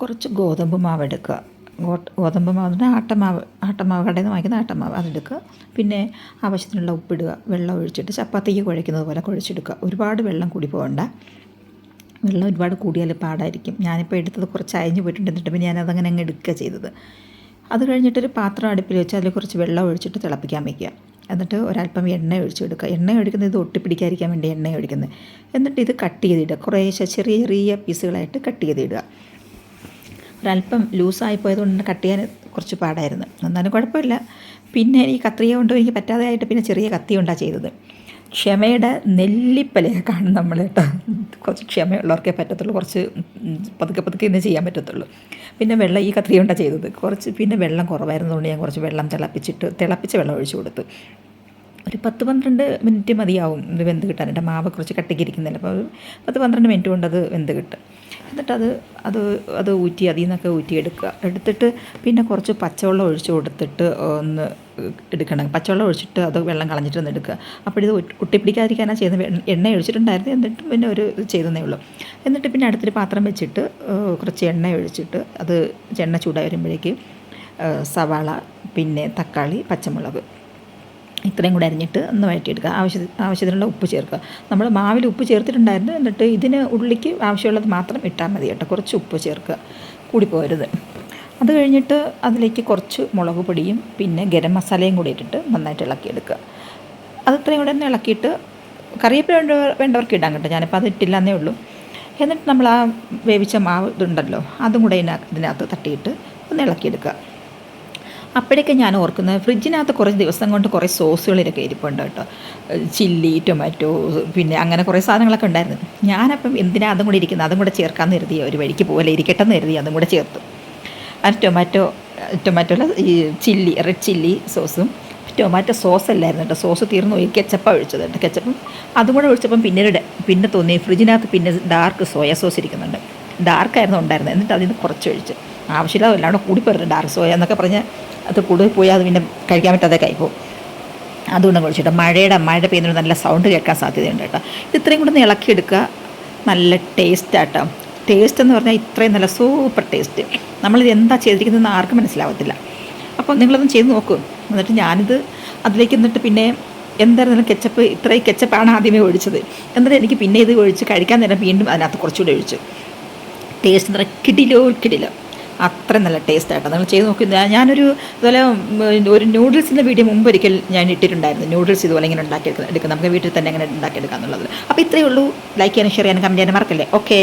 കുറച്ച് ഗോതമ്പ് മാവ് എടുക്കുക. ഗോതമ്പ് മാവ് എന്ന് പറഞ്ഞാൽ ആട്ടമാവ് ആട്ടമാവ് കടയിൽ നിന്ന് വാങ്ങിക്കുന്ന ആട്ടമാവ് അതെടുക്കുക. പിന്നെ ആവശ്യത്തിനുള്ള ഉപ്പിടുക. വെള്ളം ഒഴിച്ചിട്ട് ചപ്പാത്തിക്ക് കുഴയ്ക്കുന്നത് പോലെ കുഴച്ചെടുക്കുക. ഒരുപാട് വെള്ളം കൂടി പോകണ്ട. വെള്ളം ഒരുപാട് കൂടിയാൽ പാടായിരിക്കും. ഞാനിപ്പോൾ എടുത്തത് കുറച്ച് അയഞ്ഞു പോയിട്ടുണ്ട്. എന്നിട്ട് പിന്നെ ഞാനതങ്ങനെ അങ്ങ് എടുക്കുക ചെയ്തത്. അത് കഴിഞ്ഞിട്ടൊരു പാത്രം അടുപ്പിൽ വെച്ച് അതിൽ കുറച്ച് വെള്ളം ഒഴിച്ചിട്ട് തിളപ്പിക്കാൻ വയ്ക്കുക. എന്നിട്ട് ഒരല്പം എണ്ണ ഒഴിച്ച് കൊടുക്കുക. എണ്ണ ഒഴിക്കുന്നത് ഇത് ഒട്ടിപ്പിടിക്കാതിരിക്കാൻ വേണ്ടി എണ്ണ ഒഴിക്കുന്നത്. എന്നിട്ട് ഇത് കട്ട് ചെയ്തിടുക കുറേശ്ശെ ചെറിയ ചെറിയ പീസുകളായിട്ട് കട്ട് ചെയ്തിടുക ഒരല്പം ലൂസായി പോയതുകൊണ്ട് കട്ട് ചെയ്യാൻ കുറച്ച് പാടായിരുന്നു എന്നാലും കുഴപ്പമില്ല. പിന്നെ ഈ കത്രിക കൊണ്ട് എനിക്ക് പറ്റാതെ ആയിട്ട് പിന്നെ ചെറിയ കത്തി കൊണ്ടാണ് ചെയ്തത്. ക്ഷമയുടെ നെല്ലിപ്പലയൊക്കെയാണ് നമ്മൾ കേട്ടോ. കുറച്ച് ക്ഷമയുള്ളവർക്കേ പറ്റത്തുള്ളൂ. കുറച്ച് പതുക്കെ പതുക്കെ ഇന്ന് ചെയ്യാൻ പറ്റത്തുള്ളൂ. പിന്നെ വെള്ളം ഈ കത്രിക കൊണ്ടാണ് ചെയ്തത്. കുറച്ച് പിന്നെ വെള്ളം കുറവായിരുന്നതുകൊണ്ട് ഞാൻ കുറച്ച് വെള്ളം തിളപ്പിച്ചിട്ട് തിളപ്പിച്ച് വെള്ളം ഒഴിച്ചു കൊടുത്തു. ഒരു പത്ത് പന്ത്രണ്ട് മിനിറ്റ് മതിയാവും ഇത് വെന്ത് കിട്ടാൻ. എന്റെ മാവ് കുറച്ച് കട്ടിക്കിരിക്കുന്നില്ല അപ്പോൾ പത്ത് പന്ത്രണ്ട് മിനിറ്റ് കൊണ്ട് അത് വെന്ത് കിട്ടും. എന്നിട്ട് അത് അത് അത് ഊറ്റി അതിൽ നിന്നൊക്കെ ഊറ്റി എടുക്കുക എടുത്തിട്ട് പിന്നെ കുറച്ച് പച്ചവെള്ളം ഒഴിച്ച് കൊടുത്തിട്ട് ഒന്ന് എടുക്കണം. പച്ചവെള്ളം ഒഴിച്ചിട്ട് അത് വെള്ളം കളഞ്ഞിട്ട് ഒന്ന് എടുക്കുക. അപ്പോൾ ഇത് ഒട്ടി- ഒട്ടിപ്പിടിക്കാതിരിക്കാനാണ് ചെയ്യുന്നത്. എണ്ണ ഒഴിച്ചിട്ടുണ്ടായിരുന്നു. എന്നിട്ട് പിന്നെ ഒരു ചെയ്തതേ ഉള്ളൂ. എന്നിട്ട് പിന്നെ അടുത്തൊരു പാത്രം വെച്ചിട്ട് കുറച്ച് എണ്ണ ഒഴിച്ചിട്ട് അത് എണ്ണ ചൂടായി വരുമ്പോഴേക്ക് സവാള പിന്നെ തക്കാളി പച്ചമുളക് ഇത്രയും കൂടെ അരിഞ്ഞിട്ട് ഒന്ന് വഴറ്റിയെടുക്കുക. ആവശ്യ ആവശ്യത്തിനുള്ള ഉപ്പ് ചേർക്കുക. നമ്മൾ മാവിൽ ഉപ്പ് ചേർത്തിട്ടുണ്ടായിരുന്നു. എന്നിട്ട് ഇതിന് ഉള്ളിക്ക് ആവശ്യമുള്ളത് മാത്രം ഇട്ടാൽ മതി കേട്ടോ. കുറച്ച് ഉപ്പ് ചേർക്കുക. കൂടി പോരുത് അത് കഴിഞ്ഞിട്ട് അതിലേക്ക് കുറച്ച് മുളക് പൊടിയും പിന്നെ ഗരം മസാലയും കൂടി ഇട്ടിട്ട് നന്നായിട്ട് ഇളക്കിയെടുക്കുക. അത് ഇത്രയും കൂടെ ഒന്ന് ഇളക്കിയിട്ട് കറിവേപ്പില വേണ്ട വേണ്ടവർക്ക് ഇടാൻ കേട്ടോ. ഞാനിപ്പോൾ അത് ഇട്ടില്ലെന്നേ ഉള്ളൂ. എന്നിട്ട് നമ്മൾ ആ വേവിച്ച മാവ് ഇതുണ്ടല്ലോ. അതും കൂടെ ഇതിനകത്ത് തട്ടിയിട്ട് ഒന്ന് ഇളക്കിയെടുക്കുക. അപ്പോഴൊക്കെ ഞാൻ ഓർക്കുന്നത് ഫ്രിഡ്ജിനകത്ത് കുറച്ച് ദിവസം കൊണ്ട് കുറേ സോസുകളിലൊക്കെ ഇരിപ്പുണ്ട് കേട്ടോ. ചില്ലി ടൊമാറ്റോ പിന്നെ അങ്ങനെ കുറേ സാധനങ്ങളൊക്കെ ഉണ്ടായിരുന്നു. ഞാനപ്പം എന്തിനാ അതും കൂടി ഇരിക്കുന്നത്? അതും കൂടെ ചേർക്കാമെന്ന് കരുതി. ഒരു വഴിക്ക് പോലെ ഇരിക്കട്ടെ എന്ന് കരുതി അതും കൂടെ ചേർത്തു. അത് ടൊമാറ്റോ ടൊമാറ്റോ അല്ല ഈ ചില്ലി റെഡ് ചില്ലി സോസും ടൊമാറ്റോ സോസ് അല്ലായിരുന്നു കേട്ടോ. സോസ് തീർന്നു പോയി കെച്ചപ്പ ഒഴിച്ചത് കേട്ടോ. കെച്ചപ്പും അതും കൂടെ ഒഴിച്ചപ്പം പിന്നീട് പിന്നെ തോന്നി ഫ്രിഡ്ജിനകത്ത് പിന്നെ ഡാർക്ക് സോയ സോസ് ഇരിക്കുന്നുണ്ട്. ഡാർക്കായിരുന്നു ഉണ്ടായിരുന്നത്. എന്നിട്ട് അതിൽ നിന്ന് കുറച്ച് ഒഴിച്ച്. ആവശ്യമില്ല എല്ലാം കൂടി പോയിരുന്നു ഡാർക്ക് സോയ എന്നൊക്കെ പറഞ്ഞ് അത് കൂടുതൽ പോയി അത് പിന്നെ കഴിക്കാൻ പറ്റാതെ കഴിപ്പോവും അതുകൊണ്ട് കുഴിച്ചിട്ട് മഴയുടെ മഴ പെയ്യുന്നതിന് നല്ല സൗണ്ട് കേൾക്കാൻ സാധ്യതയുണ്ട് കേട്ടോ. ഇത് ഇത്രയും കൂടെ ഒന്ന് ഇളക്കിയെടുക്കുക നല്ല ടേസ്റ്റ് ആട്ടോ. ടേസ്റ്റ് എന്ന് പറഞ്ഞാൽ ഇത്രയും നല്ല സൂപ്പർ ടേസ്റ്റ് നമ്മളിത് എന്താ ചെയ്തിരിക്കുന്നതെന്ന് ആർക്കും മനസ്സിലാവത്തില്ല. അപ്പോൾ നിങ്ങളൊന്ന് ചെയ്ത് നോക്കൂ. എന്നിട്ട് ഞാനിത് അതിലേക്ക് എന്നിട്ട് പിന്നെ എന്തായിരുന്നാലും കെച്ചപ്പ് ഇത്രയും കെച്ചപ്പാണ് ആദ്യമേ ഒഴിച്ചത്. എന്നിട്ട് എനിക്ക് പിന്നെ ഇത് ഒഴിച്ച് കഴിക്കാൻ നേരം വീണ്ടും അതിനകത്ത് കുറച്ചുകൂടി ഒഴിച്ചു. ടേസ്റ്റ് എന്ന് പറഞ്ഞാൽ കിടിലോ കിടിലോ. അത്ര നല്ല ടേസ്റ്റ് ആട്ടോ. നിങ്ങൾ ചെയ്ത് നോക്കി ഞാനൊരു ഇതുപോലെ ഒരു നൂഡിൽസിന്റെ വീഡിയോ മുമ്പ് ഒരിക്കൽ ഞാൻ ഇട്ടിട്ടുണ്ടായിരുന്നു. നൂഡിൽസ് ഇതുപോലെ ഇങ്ങനെ ഉണ്ടാക്കിയെടുക്കുക എടുക്കുക നമുക്ക് വീട്ടിൽ തന്നെ ഇങ്ങനെ ഉണ്ടാക്കിയെടുക്കുക എന്നുള്ളത്. അപ്പോൾ ഇത്രയേ ഉള്ളൂ. ലൈക്ക് ചെയ്യാനും ഷെയർ ചെയ്യാനും കമന്റ് ചെയ്യാനും മറക്കല്ലേ? ഓക്കെ